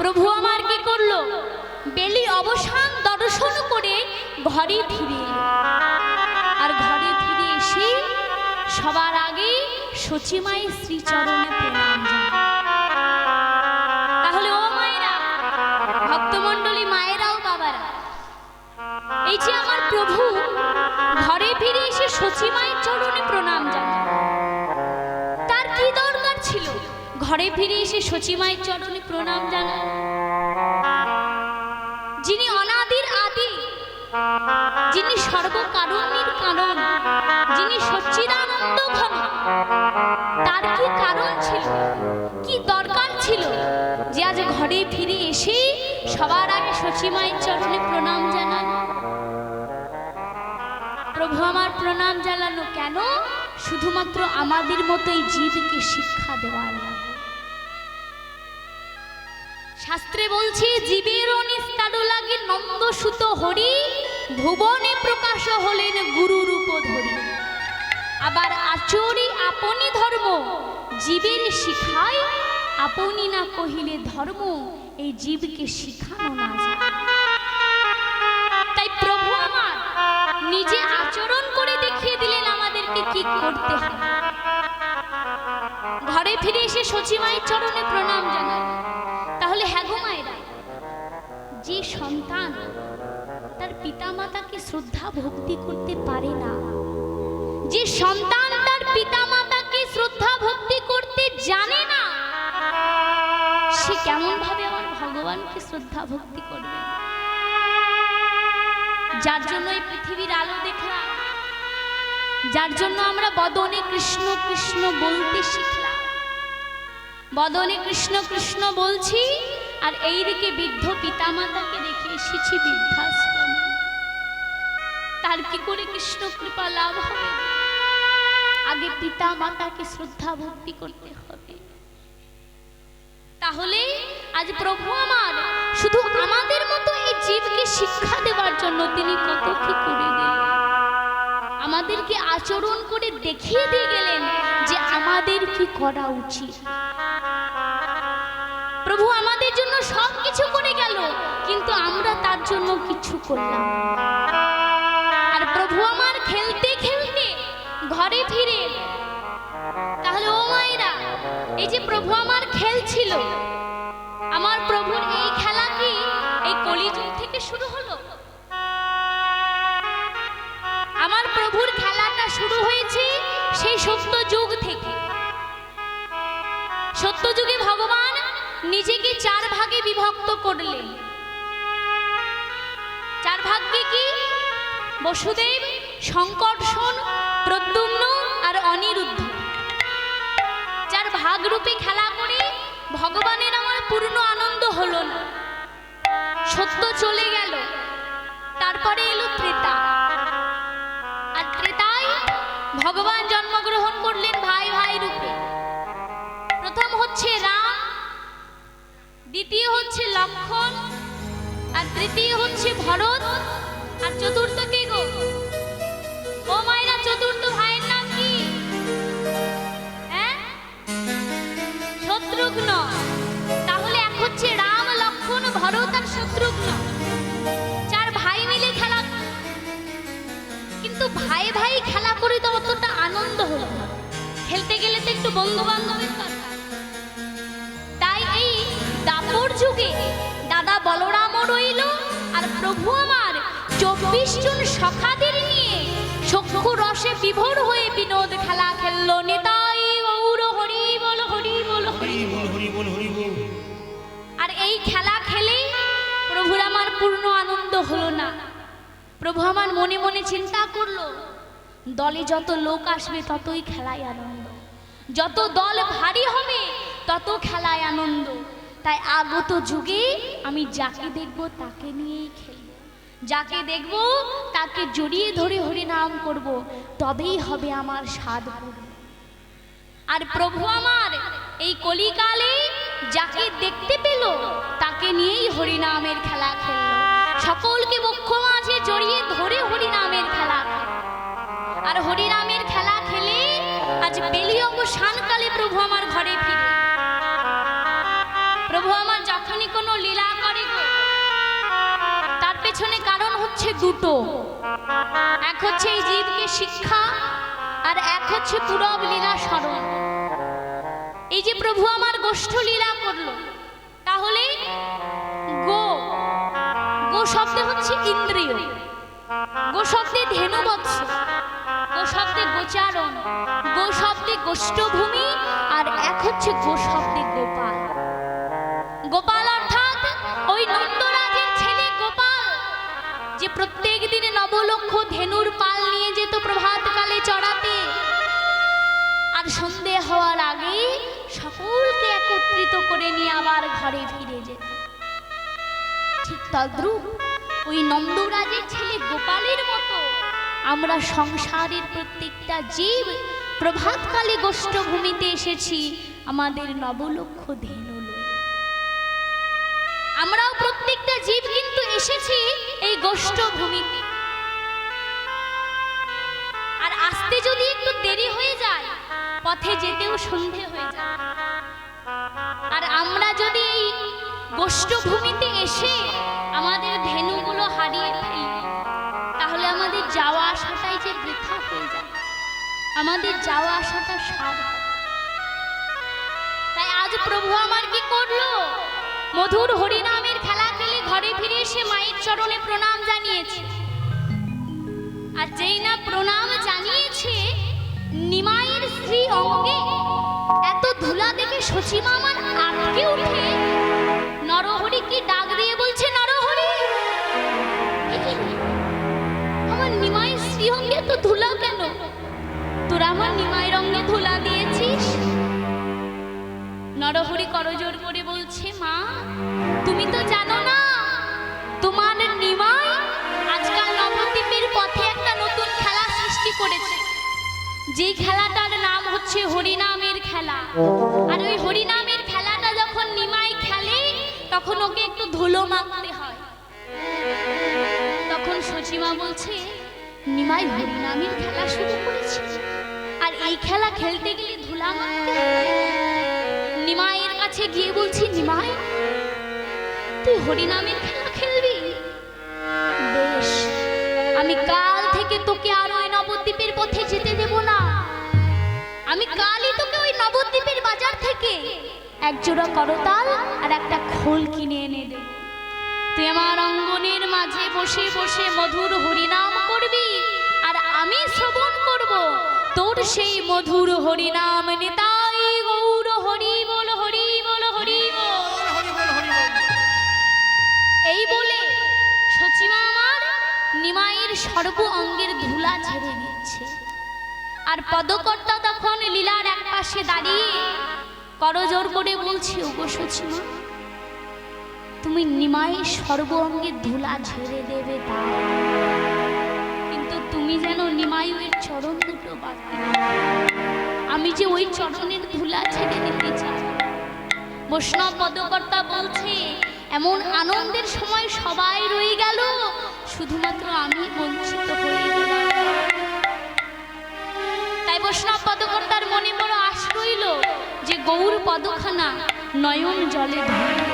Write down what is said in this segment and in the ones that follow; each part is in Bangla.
প্রভু আমার কি করল? বেলি অবসান দর্শন করে ঘরে ফিরে আর ঘরে ফিরে এসে সবার আগে সচিমায়ের শ্রীচরণে প্রণাম তাহলে ও মায়েরা, ভক্তমণ্ডলী মায়েরাও বাবারা, এই যে আমার প্রভু, ঘরে ফিরে এসে সচিমায়ের চরণে প্রণাম জানায়। ঘরে ফিরে এসে সচিমায়ের চরণে প্রণাম জানান যিনি অনাদির আদি, যিনি সর্বকারণের কারণ যিনি সচ্চিদানন্দ ঘন, তার কি কারণ ছিল? কি দরকার ছিল যে আজ ঘরে ফিরে এসে সবার আগে সচিমায়ের চরণে প্রণাম জানান? প্রভু আমার প্রণাম জানানো কেন? শুধুমাত্র আমাদের মতো এই জীবকে শিক্ষা দেওয়ার লাগে শাস্ত্রে বলছে জীবের নিস্তার লাগে নন্দসুত হরি, ভুবনে প্রকাশ হলেন গুরু রূপ ধরি। আবার, আচরি আপনি ধর্ম, জীবের শিখায়, আপনি না কহিলে ধর্ম, এই জীবকে শিখানো না তাই প্রভু আমার, নিজে আচরণ করে দেখিয়ে দিলেন আমাদেরকে কি করতে হবে ঘরে ফিরে এসে সচিমায়ের চরণে প্রণাম জানান যে সন্তান তার পিতামাতাকে শ্রদ্ধা ভক্তি করতে পারে না, যে সন্তান তার পিতামাতাকে শ্রদ্ধা ভক্তি করতে জানে না, সে কেমন ভাবে আমার ভগবানকে শ্রদ্ধা ভক্তি করবে? যার জন্য এই পৃথিবীর আলো দেখলাম যার জন্য আমরা বদনে কৃষ্ণ কৃষ্ণ বলতে শিখলাম। বদনে কৃষ্ণ কৃষ্ণ বলছি আর এইদিকে বৃদ্ধ পিতামাতাকে রেখে এসেছি বৃদ্ধাশ্রম। তার কি করে কৃষ্ণ কৃপা লাভ হবে? আগে পিতা মাতাকে শ্রদ্ধা ভক্তি করতে হবে। তাহলে আজ প্রভু আমার, শুধু আমাদের মতো এই জীবকে শিক্ষা দেওয়ার জন্য তিনি কত কি করে গেলেন? আমাদেরকে আচরণ করে দেখিয়ে দিয়ে গেলেন যে আমাদের কি করা উচিত। প্রভু আমাদের জন্য সব কিছু করে গেল, কিন্তু আমরা তার জন্য কিছু করলাম আর প্রভু আমার খেলতে খেলতে ঘরে ফিরে তাহলে ও মায়েরা, এই যে প্রভু আমার খেলছিল, আমার প্রভুর এই খেলা কি? এই কলিযুগ থেকে শুরু হলো? আমার প্রভুর খেলাটা শুরু হয়েছে সেই সত্য যুগ থেকে। সত্য যুগে ভগবান নিজেকে চার ভাগে বিভক্ত করলেন চার ভাগ্যে কি? বসুদেব সংকর্ষণ প্রদ্যুম্ন আর অনিরুদ্ধ। চার ভাগ রূপে খেলা করে ভগবানের আমার পূর্ণ আনন্দ হলো না। সত্য চলে গেল, তারপরে এলো ত্রেতা। আর ত্রেতায় ভগবান জন্মগ্রহণ করলেন ভাই। দ্বিতীয় হচ্ছে লক্ষণ, আর তৃতীয় হচ্ছে ভরত, আর চতুর্থ কে গো? ও মায়েরা, চতুর্থ ভাইয়ের নাম কি? হ্যাঁ? শত্রুঘ্ন। তাহলে এক হচ্ছে রাম, লক্ষণ, ভরত, আর শত্রুঘ্ন। চার ভাই মিলে খেলা। কিন্তু ভাই ভাই খেলা করে তো অতটা আনন্দ হলো খেলতে গেলে তো একটু বন্ধু বান্ধবের দরকার। যুগে দাদা বলরামও রইল আর প্রভু আমার চব্বিশ জন সখাদের নিয়ে চক্ষু রসে বিভোর হয়ে বিনোদ খেলা খেললো নেতাই গৌর হরি বল হরি বল হরি হরি হরি বল হরি বল। আর এই খেলা খেলে প্রভুর আমার পূর্ণ আনন্দ হলো না। প্রভু আমার মনে মনে চিন্তা করল দলে যত লোক আসবে ততই খেলায় আনন্দ। যত দল ভারী হবে তত খেলায় আনন্দ। তাই আগত যুগে আমি যাকে দেখব তাকে নিয়েই খেলব। যাকে দেখব তাকে জড়িয়ে ধরে হরি নাম করব, তবেই হবে আমার স্বাদ আর প্রভু আমার এই কলিকালে যাকে দেখতে পেল, তাকে নিয়েই হরিনামের খেলা খেললো। সকলকে বক্ষ মাঝে জড়িয়ে ধরে হরিনামের খেলা খেললো। আর হরিনামের খেলা খেলে আজ বেলি অবসানকালে প্রভু আমার ঘরে ফিরে প্রভু আমার যখনই কোনো লীলা করে তার পেছনে কারণ হচ্ছে দুটো। এক হচ্ছে এই জীবকে শিক্ষা, আর এক হচ্ছে পুরব লীলা স্মরণ। এই যে প্রভু আমার গোষ্ঠ লীলা করল, তাহলে গো গো শব্দে হচ্ছে ইন্দ্রিয়, গো শব্দে ধেনুবৎস গো শব্দে গোচারণ, গো শব্দে গোষ্ঠভূমি, আর এক হচ্ছে গো শব্দে গোপাল। প্রত্যেক দিনে নবলক্ষ ধেনুর পাল নিয়ে যেত প্রভাতকালে চড়াতে। আর সন্ধে হওয়ার আগে সকলকে একত্রিত করে নিয়ে আবার ঘরে ফিরে যেত। ঠিক তদ্রুপ ওই নন্দরাজের ছেলে গোপালের মতো আমরা সংসারের প্রত্যেকটা জীব প্রভাতকালে গোষ্ঠভূমিতে এসেছি আমাদের নবলক্ষ ধেনু আমরাও প্রত্যেকটা জীব কিন্তু এসেছি এই গোষ্ঠভূমিতে। আর আসতে যদি একটু দেরি হয়ে যায়, পথে যেতেও সন্ধে হয়ে যায়। আর আমরা যদি এই গোষ্ঠভূমিতে এসে আমাদের ধেনুগুলো হারিয়ে ফেলি, তাহলে আমাদের যাওয়া আসাটাই যে বৃথা হয়ে যায়। আমাদের যাওয়া আসাটা সার তাই আজ প্রভু আমার কি করল? মধুর খেলে ঘরে ফিরে এসে মায়ের চরণে প্রণাম জানিয়েছে। আর যেই না প্রণাম জানিয়েছে, নিমাইয়ের স্ত্রী অঙ্গে এত ধুলা দেখে সচিমা আমার আটকে উঠে নরহরি কি ডাক দিয়ে বলছে, নরহরি আমার নিমাইয়ের স্ত্রী অঙ্গে এত ধুলা কেন? তোরা আমার নিমাইয়ের অঙ্গে ধুলা দিয়েছিস? নরহরি করজোর করে বলছে, মা, তুমি তো জানো না যে খেলাটার নাম হচ্ছে হরিনামের খেলা। আর ওই হরিনামের খেলাটা যখন নিমাই খেলে, তখন ওকে একটু ধুলো মাখতে হয়। তখন সচিমা বলছে, নিমাই, হরিনামের খেলা শুরু করেছে। আর এই খেলা খেলতে গেলে ধুলা মাখতে নিমাইয়ের কাছে গিয়ে বলছি, নিমাই, তুই হরিনামের খেলা খেলবি? বেশ, আমি কাল থেকে তোকে আর ওই নবদ্বীপের পথে যেতে দেব না। আমি কালই তোকে ওই নবদ্বীপের বাজার থেকে এক জোড়া করতাল আর একটা খোল কিনে এনে দেব তুই আমার অঙ্গনের মাঝে বসে বসে মধুর হরিনাম করবি, আর আমি শ্রবণ করব তোর সেই মধুর হরিনাম নিতাই গৌর হরি বল হরি বল হরি বল। হরি বল হরি এই বলে সচিমা আমার নিমাইয়ের সর্ব অঙ্গের ধুলা ছেড়ে দিচ্ছে আর পদকর্তা তখন লীলার এক পাশে দাঁড়িয়ে করজোর করে বলছি, ওগো সচিমা তুমি নিমাইয়ের সর্ব অঙ্গের ধুলা ঝেড়ে দেবে তা। কিন্তু তুমি যেন নিমাইয়ের চরণ দুটো বাকি আমি যে ওই চরণের ধুলা ছেড়ে দিতে চাই। বৈষ্ণব পদকর্তা বলছে, এমন আনন্দের সময় সবাই রয়ে গেল, শুধুমাত্র আমি বঞ্চিত হয়ে তাই বৈষ্ণব পদকর্তার মনে বড় আশ রইল যে গৌর পদখানা নয়ন জলে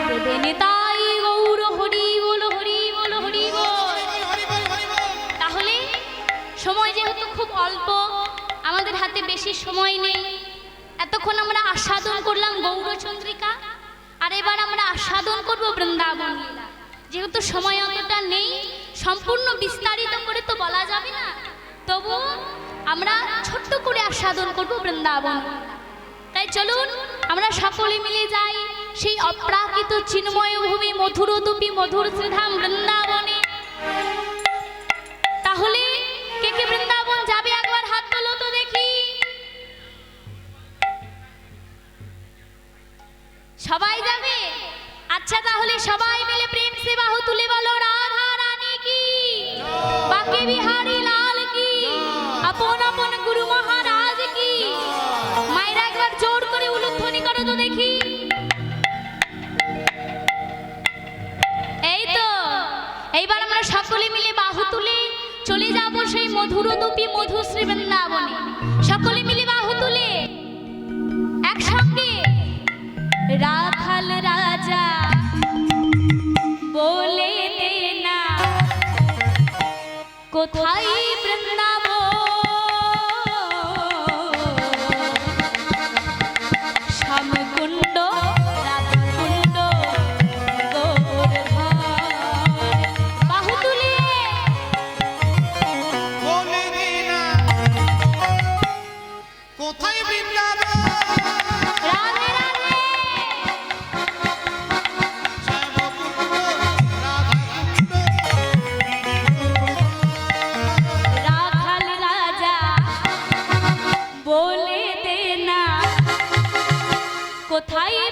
দেবে নেতাই গৌর, হরি বল হরি বল, হরি তাহলে সময় যেহেতু খুব অল্প, আমাদের হাতে বেশি সময় নেই, এতক্ষণ আমরা আস্বাদন করলাম গৌরচন্দ্রিকা, আর এবার আমরা আস্বাদন করব বৃন্দাবন যেহেতু সময় অতটা নেই, সম্পূর্ণ বিস্তারিত করে তো বলা যাবে না। তবু আমরা ছোট্ট করে আস্বাদন করব বৃন্দাবন। তাই চলুন, আমরা সকলে মিলে যাই সেই অপ্রাকৃত চিন্ময় ভূমি মধুরদুপি মধুর শ্রীধাম বৃন্দাবনে। মধুরদূপী মধুশ্রী বৃন্দাবনে সকলে মিলে বাহু তুলে একসঙ্গে। রাখাল রাজা বলে না কোথায় কোথায়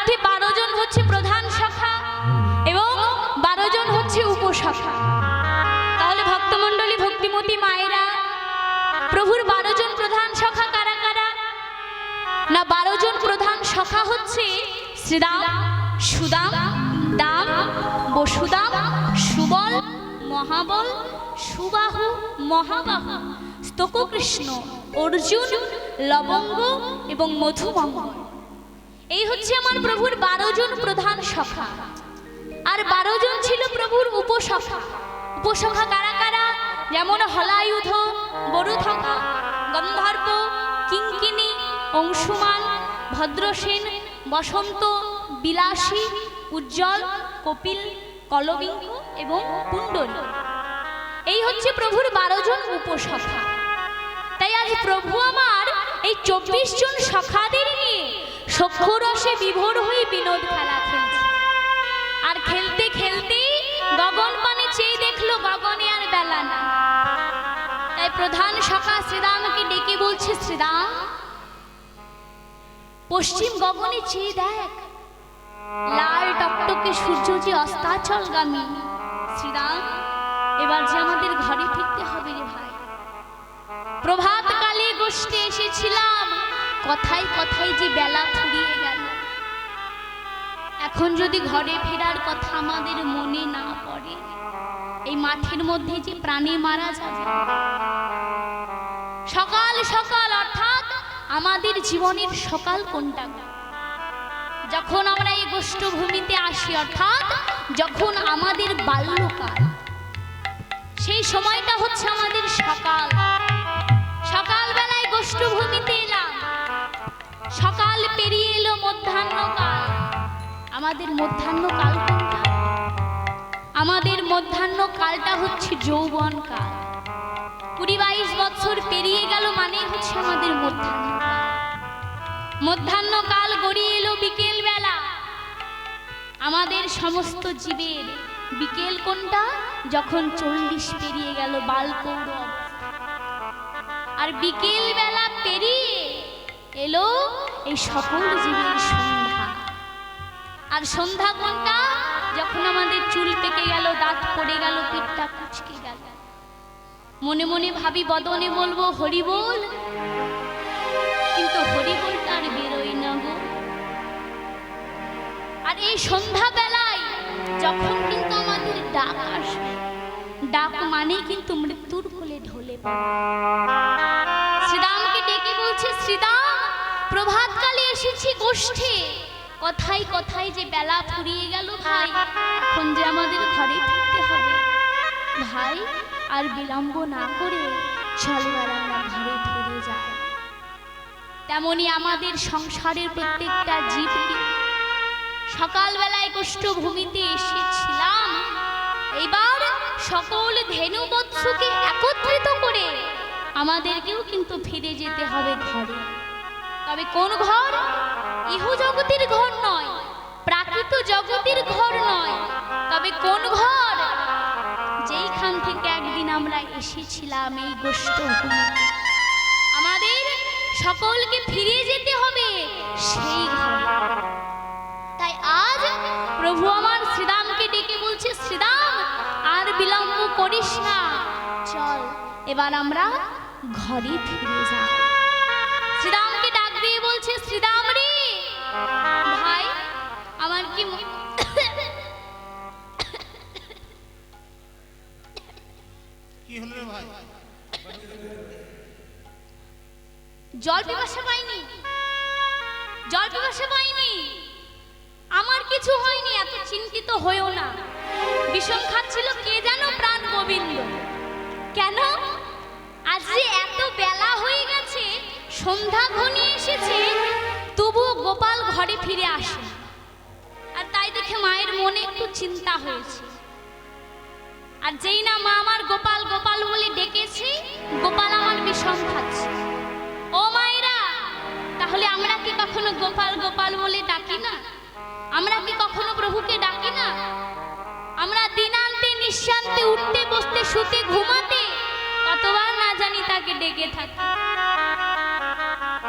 মধ্যে বারো জন হচ্ছে প্রধান শাখা এবং বারো জন হচ্ছে উপশাখা। তাহলে ভক্তমণ্ডলী, ভক্তিমতী মায়েরা, প্রভুর বারো জন প্রধান শাখা কারা কারা? না বারো জন প্রধান শাখা হচ্ছে শ্রীরাম সুদাম, দাম, বসুদাম, সুবল, মহাবল, সুবাহু, মহাবাহু স্তকৃষ্ণ অর্জুন, লবঙ্গ এবং মধুমঙ্গল। এই হচ্ছে আমার প্রভুর বারো জন প্রধান সখা। আর বারো জন ছিল প্রভুর উপসখা। উপসখা কারা কারা? যেমন হলায়ুধ বরুথকা গন্ধর্ব কিঙ্কিনি অংশুমান, ভদ্রসেন, বসন্ত, বিলাসী, উজ্জ্বল, কপিল কলবিং এবং কুণ্ডল এই হচ্ছে প্রভুর বারো জন উপসখা। তাই আজ প্রভু আমার এই চব্বিশ জন সখাদের সক্ষরসে বিভোর হয়ে বিনোদ খেলা খেলছে। আর খেলতে খেলতে গগন চেয়ে দেখল গগনে আর বেলা না তাই প্রধান সখা শ্রীরামকে ডেকে বলছে শ্রীরাম পশ্চিম গগনে চেয়ে দেখ। লাল টকটকে সূর্য যে অস্তাচলগামী। শ্রীরাম এবার যে আমাদের ঘরে ফিরতে হবে রে ভাই। প্রভাত কালে গোষ্ঠে এসেছিলাম। কথাই কথাই যে বেলা এখন যদি ঘরে ফেরার কথা আমাদের মনে না পড়ে, এই মাঠের মধ্যে যে প্রাণে মারা যাবে, সকাল সকাল অর্থাৎ আমাদের জীবনের সকাল কোনটা যখন আমরা এই গোষ্ঠভূমিতে আসি, অর্থাৎ যখন আমাদের বাল্যকাল, সেই সময়টা হচ্ছে আমাদের সকাল। সকালবেলায় গোষ্ঠভূমিতে এলাম, সকাল পেরিয়ে এলো মধ্যাহ্নকাল। আমাদের মধ্যাহ্নকাল কোনটা? আমাদের মধ্যাহ্নকালটা হচ্ছে যৌবন কাল। কুড়ি বাইশ বছর পেরিয়ে গেল মানে হচ্ছে আমাদের মধ্যাহ্নকাল মধ্যাহ্নকাল গড়িয়ে এলো বিকেল বেলা আমাদের সমস্ত জীবের বিকেল কোনটা? যখন চল্লিশ পেরিয়ে গেল বালকৌর আর বিকেল বেলা পেরিয়ে এলো এই সকল জীবের সন্ধ্যা আর সন্ধ্যা কোনটা যখন আমাদের চুল পেকে গেল, দাঁত পড়ে গেল, পিঠটা কুচকে গেল। মনে মনে ভাবি, বদনে বলব, হরি বল। কিন্তু হরি বলটা আর বেরোই না গো। আর এই সন্ধ্যাবেলায় যখন কিন্তু আমাদের ডাক আসবে, ডাক মানে কিন্তু মৃত্যুর কোলে ঢলে পড়ে। শ্রীরামকে ডেকে বলছে, শ্রীরাম, প্রভাতকালে এসেছি গোষ্ঠে। কথাই কথাই যে বেলা ফুরিয়ে গেল ভাই, এখন যে আমাদের ঘরে ফিরতে হবে। ভাই, আর বিলম্ব না করে ঘরে ফিরে যাই তেমনি আমাদের সংসারের প্রত্যেকটা জীবকে সকালবেলায় গোষ্ঠভূমিতে এসেছিলাম। এবার সকল ধেনু বৎসকে একত্রিত করে আমাদেরকেও কিন্তু ফিরে যেতে হবে ঘরে। তবে কোন ঘর? ইহ জগতের ঘর নয়, প্রাকৃত জগতের ঘর নয়। তবে কোন ঘর? যেইখান থেকে একদিন আমরা এসেছিলাম এই গোষ্ঠভূমিতে। আমাদের সকলকে ফিরে যেতে হবে সেই তাই আজ প্রভু আমার শ্রীরামকে ডেকে বলছে শ্রীরাম আর বিলম্ব করিস না। চল, এবার আমরা ঘরে ফিরে যাই। কি হলো রে ভাই? জল পিপাসা পাইনি। জল পিপাসা পাইনি। আমার কিছু হয়নি, এত চিন্তিত হয়েও না। বিষম খাচ্ছিল কে জানো প্রাণ গোবিন্দ। কেন? আজ যে এত বেলা হয়ে গেছে, সন্ধ্যা ঘনিয়ে এসেছে, তবুও গোপাল ঘরে ফিরে আসে একটু চিন্তা হয়েছে। আর যেই না মা আমার গোপাল গোপাল বলে ডেকেছে, গোপাল আমার বিষম খাচ্ছে। ও মায়েরা, তাহলে আমরা কি কখনো গোপাল গোপাল বলে ডাকি না? আমরা কি কখনো প্রভুকে ডাকি না? আমরা দিনান্তে নিঃশান্তে উঠতে, বসতে, শুতে, ঘুমাতে কতবার না জানি তাকে ডেকে থাকি।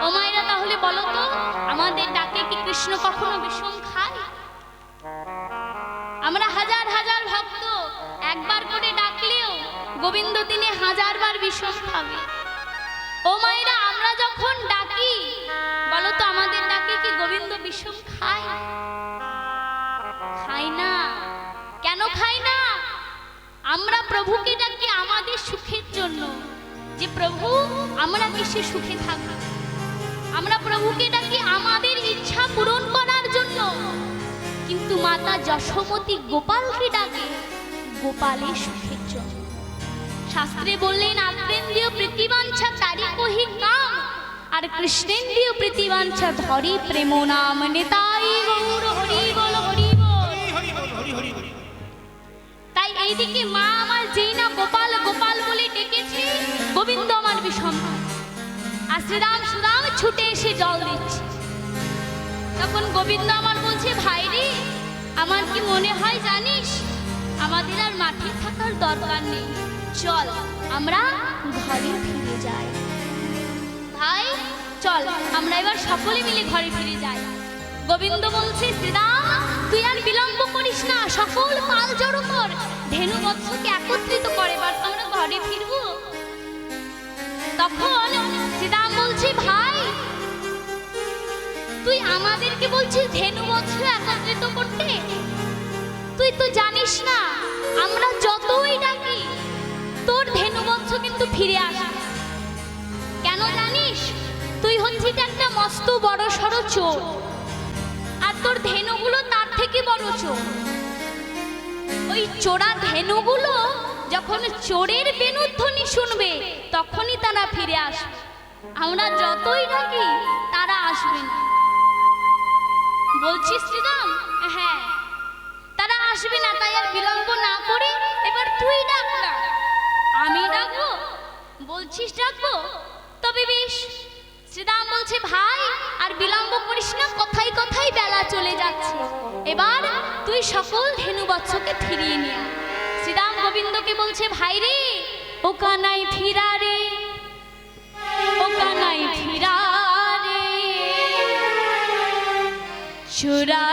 ও মায়েরা, তাহলে বলো তো, আমাদের ডাকে কি কৃষ্ণ কখনো বিষম খায়? আমরা হাজার হাজার ভক্ত। একবার করে ডাকলেও গোবিন্দ দিনে হাজারবার বিষম খাবে ও মায়েরা, আমরা যখন ডাকি বলো তো আমাদের ডাকে কি গোবিন্দ বিষম খায়? খাই না। কেন খাই না? আমরা প্রভুকে ডাকি আমাদের সুখের জন্য। যে প্রভু, আমরা কিসে সুখে থাকব? আমরা প্রভুকে ডাকি আমাদের ইচ্ছা পূরণ করার জন্য। কিন্তু মাতা যশোমতী গোপালকে ডাকে গোপালের সুখের জন্য শাস্ত্রে বললেন, আত্মেন্দ্রীয় প্রীতিবাঞ্ছা তারি কহি কাম, আর কৃষ্ণেন্দ্রীয় প্রীতিবাঞ্ছা ধরি প্রেম নাম নেতাই। গৌর হরি বল হরি তাই এইদিকে মা আমার যেই না গোপাল গোপাল বলে ডেকেছে, গোবিন্দ আমার বিষম। সুরাম ছুটে এসে জল দিচ্ছে। তখন গোবিন্দ আমার বলছে ভাই রে আমার কি মনে হয় জানিস? আমাদের আর মাঠে থাকার দরকার নেই। চল, আমরা ঘরে ফিরে যাই। ভাই, চল, আমরা এবার সকলে মিলে ঘরে ফিরে যাই। গোবিন্দ বলছে, শ্রীরাম, তুই আর বিলম্ব করিস না। সকল পাল জড়ো কর। ধেনু বৎসকে একত্রিত করে। এবার আমরা ঘরে ফিরবো। তখন শ্রীরাম বলছে, ভাই তুই আমাদেরকে বলছিস ধেনু বৎস একত্রিত করতে? তুই তো জানিস না, আমরা যতই ডাকি, তোর ধেনু বৎস কিন্তু ফিরে আসে। কেন জানিস? তুই হচ্ছিস একটা মস্ত বড় সড়ো চোর। আর তোর ধেনুগুলো তার থেকে বড় চোর। ওই চোরা ধেনুগুলো যখন চোরের বেনুধ্বনি শুনবে, তখনই তারা ফিরে আসবে। আমরা যতই ডাকি, তারা আসবে না। বলছিস শ্রীরাম হ্যাঁ। তারা আসবে না, তাই আর বিলম্ব না করে এবার তুই ডাক না। আমি ডাকবো? বলছিস ডাকবো? তবে বেশ। শ্রীরাম বলছে, ভাই, আর বিলম্ব করিস না, কথাই কথাই বেলা চলে যাচ্ছে। এবার তুই সকল ধেনু বৎসকে ফিরিয়ে নিয়ে আয়। শ্রীরাম গোবিন্দকে বলছে, ভাই রে ও কানাই ফিরা রে। ও কানাই ফিরা চূড়া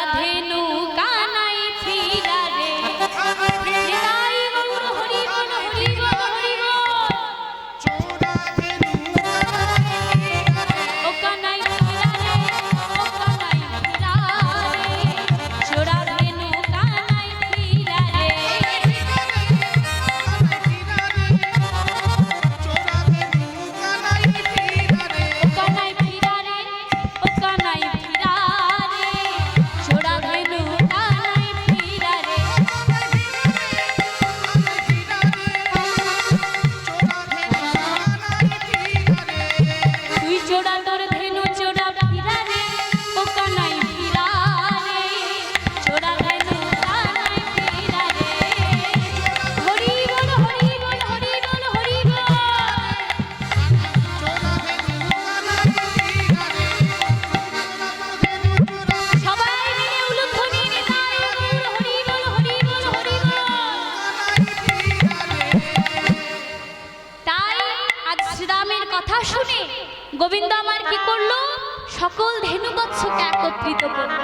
একত্রিত করল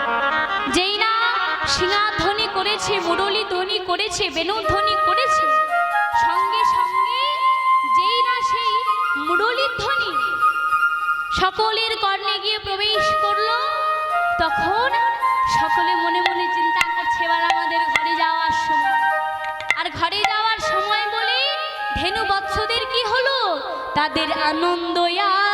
যেই না সিংহাধ্বনি করেছে, মুরলী ধ্বনি করেছে বেণুধ্বনি করেছে, সঙ্গে সঙ্গে যেই না সেই মুরলীর ধ্বনি সকলের কর্ণে গিয়ে প্রবেশ করল, তখন সকলে মনে মনে চিন্তা করছে, এবার আমাদের ঘরে যাওয়ার সময়। আর ঘরে যাওয়ার সময় বলে, ধেনু বৎসদের কি হলো? তাদের আনন্দ আর